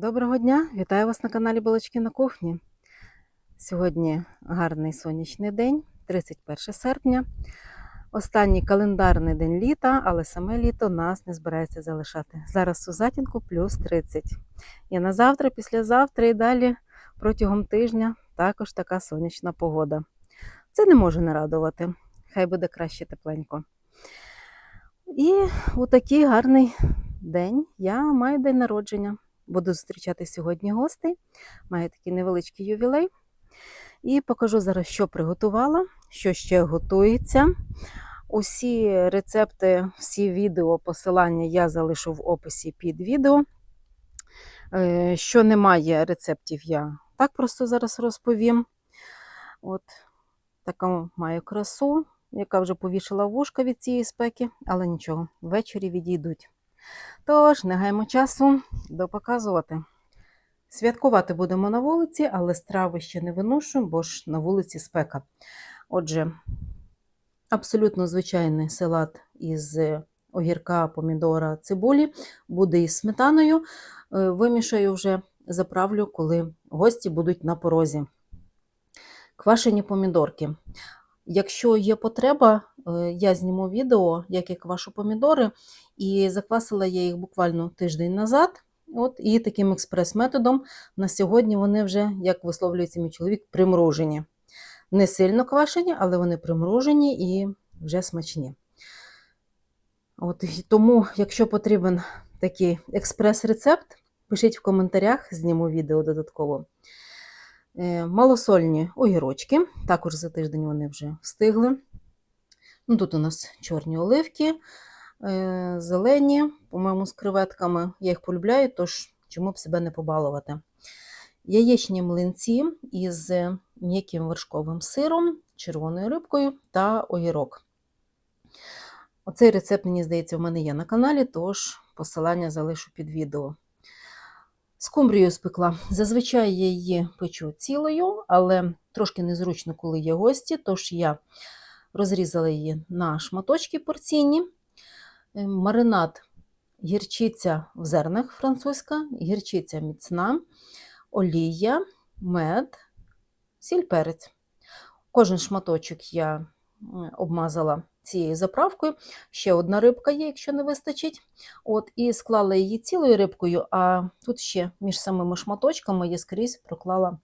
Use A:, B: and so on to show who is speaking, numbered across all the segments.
A: Доброго дня! Вітаю вас на каналі Балачки на кухні. Сьогодні гарний сонячний день, 31 серпня. Останній календарний день літа, але саме літо нас не збирається залишати. Зараз у затінку плюс 30. І на завтра, післязавтра і далі протягом тижня також така сонячна погода. Це не може не радувати. Хай буде краще тепленько. І у такий гарний день я маю день народження. Буду зустрічати сьогодні гостей. Маю такий невеличкий ювілей. І покажу зараз, що приготувала, що ще готується. Усі рецепти, всі відео, посилання я залишу в описі під відео. Е, Що немає рецептів, я так просто зараз розповім. От таку маю красу, яка вже повішала вушка від цієї спеки, але нічого, ввечері відійдуть. Тож, не гаємо часу допоказувати. Святкувати будемо на вулиці, але страви ще не виношу, бо ж на вулиці спека. Отже, абсолютно звичайний салат із огірка, помідора, цибулі, буде із сметаною. Е, Вимішаю вже, заправлю, коли гості будуть на порозі. Квашені помідорки. Якщо є потреба, е, я зніму відео, як я квашу помідори, і заквасила я їх буквально тиждень назад. От, І таким експрес-методом на сьогодні вони вже, як висловлюється мій чоловік, примружені. Не сильно квашені, але вони примружені і вже смачні. От, і Тому, якщо потрібен такий експрес-рецепт, пишіть в коментарях, зніму відео додатково. Е, Малосольні огірочки, також за тиждень вони вже встигли. Ну, Тут у нас чорні оливки, е, зелені, по-моєму, з креветками. Я їх полюбляю, тож чому б себе не побалувати. Яєчні млинці із м'яким вершковим сиром, червоною рибкою та огірок. Оцей рецепт, мені здається, в мене є на каналі, тож посилання залишу під відео. Скумбрію спекла. Зазвичай я її печу цілою, але трошки незручно, коли є гості, тож я розрізала її на шматочки порційні. Е, Маринад гірчиця в зернах французька, гірчиця міцна, олія, мед, сіль перець. Кожен шматочок я е, обмазала цією заправкою. Ще одна рибка є, якщо не вистачить. От, І склала її цілою рибкою, а тут ще між самими шматочками я скрізь проклала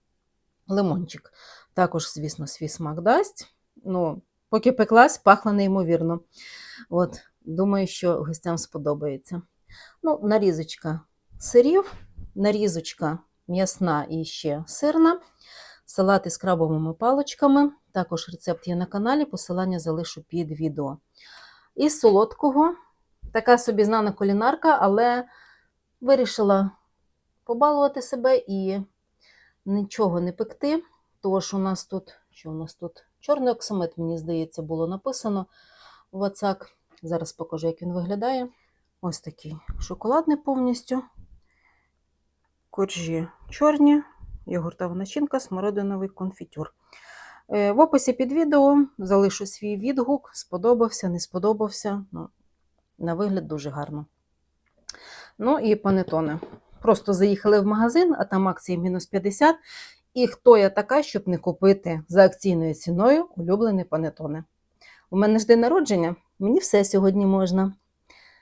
A: лимончик. Також, звісно, свій смак дасть. Ну, Поки пеклась, пахла неймовірно. От, Думаю, що гостям сподобається. Ну, Нарізочка сирів, нарізочка м'ясна і ще сирна, салат із крабовими паличками. Також рецепт є на каналі, посилання залишу під відео. Із солодкого, така собі знана кулінарка, але вирішила побалувати себе і нічого не пекти. Тож у нас тут, що у нас тут? Чорний оксамит, мені здається, було написано в WhatsApp. Зараз покажу, як він виглядає. Ось такий шоколадний повністю. Коржі чорні, йогуртова начинка, смородиновий конфітюр. Е, В описі під відео залишу свій відгук, сподобався, не сподобався. Ну, На вигляд дуже гарно. Ну і панетони. Просто заїхали в магазин, а там акції мінус 50. І хто я така, щоб не купити за акційною ціною улюблені панетони. У мене ж день народження, мені все сьогодні можна.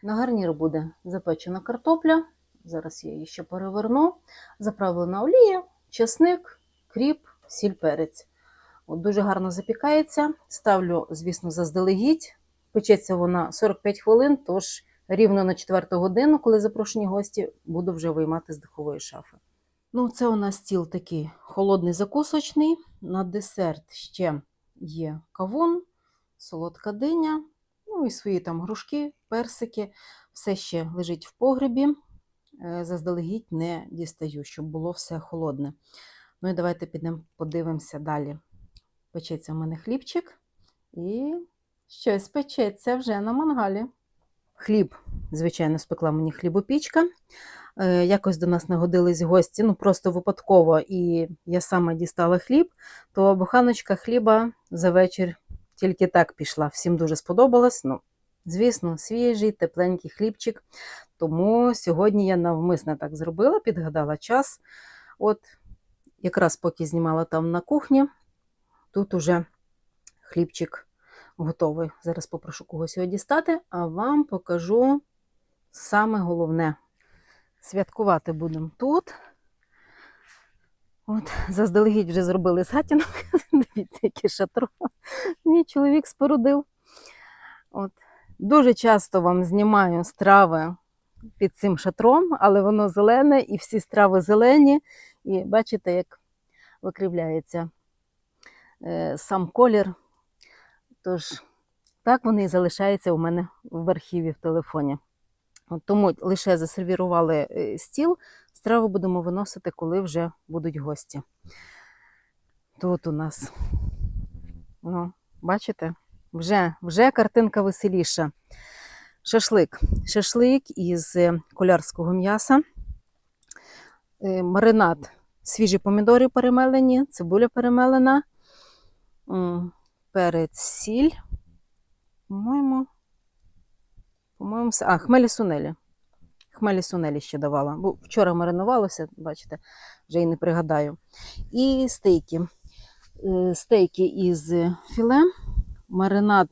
A: На гарнір буде запечена картопля. Зараз я її ще переверну. Заправлена олія, чесник, кріп, сіль перець. От Дуже гарно запікається. Ставлю, звісно, заздалегідь. Печеться вона 45 хвилин, тож рівно на 4 годину, коли запрошені гості, буду вже виймати з духової шафи. Ну, це у нас стіл такий холодний закусочний. На десерт ще є кавун, солодка диня, ну і свої там грушки, персики. Все ще лежить в погребі. Е, Заздалегідь не дістаю, щоб було все холодне. Ну і давайте підемо подивимося далі. Печеться в мене хлібчик і щось печеться вже на мангалі. Хліб, звичайно, спекла мені хлібопічка. Е, Якось до нас нагодились гості, ну просто випадково, і я сама дістала хліб, то буханочка хліба за вечір тільки так пішла. Всім дуже сподобалось. Ну, Звісно, свіжий, тепленький хлібчик. Тому сьогодні я навмисно так зробила, підгадала час. От якраз поки знімала там на кухні, тут уже хлібчик готовий. Зараз попрошу когось його дістати, а вам покажу саме головне. Святкувати будемо тут. От, заздалегідь вже зробили згатінок. Дивіться, яке шатро. Мій чоловік спорудив. От. Дуже часто вам знімаю страви під цим шатром, але воно зелене, і всі страви зелені. І бачите, як викривляється е, сам колір. Тож, так вони і залишаються у мене в архіві в телефоні. Тому лише засервірували е, стіл, страву будемо виносити, коли вже будуть гості. Тут у нас, ну, бачите, вже, вже картинка веселіша. Шашлик. Шашлик із е, колярського м'яса, Е, маринад, свіжі помідори перемелені, цибуля перемелена, перець, сіль. По-моєму, по-моєму, а, хмелі сунелі. Хмелі сунелі ще давала. Бо вчора маринувалося, бачите, вже і не пригадаю. І стейки. Е, Стейки із філе, маринад,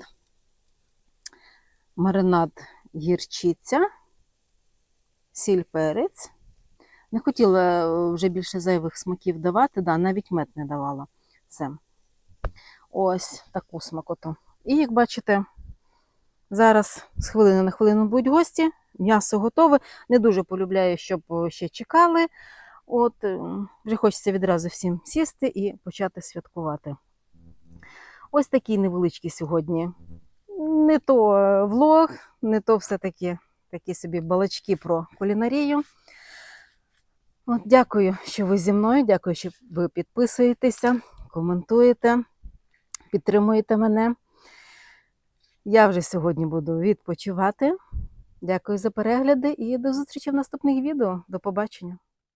A: маринад гірчиця, сіль перець. Не хотіла е, вже більше зайвих смаків давати, да, навіть мед не давала. Все. Ось таку смакоту. І як бачите, зараз з хвилини на хвилину будуть гості, м'ясо готове. Не дуже полюбляю, щоб е, ще чекали. От, е, вже хочеться відразу всім сісти і почати святкувати. Ось такий невеличкий сьогодні. Не то е, влог, не то все-таки такі собі балачки про кулінарію. От, дякую, що ви зі мною. Дякую, що ви підписуєтеся, коментуєте, підтримуєте мене. Я вже сьогодні буду відпочивати. Дякую за перегляди і до зустрічі в наступних відео. До побачення!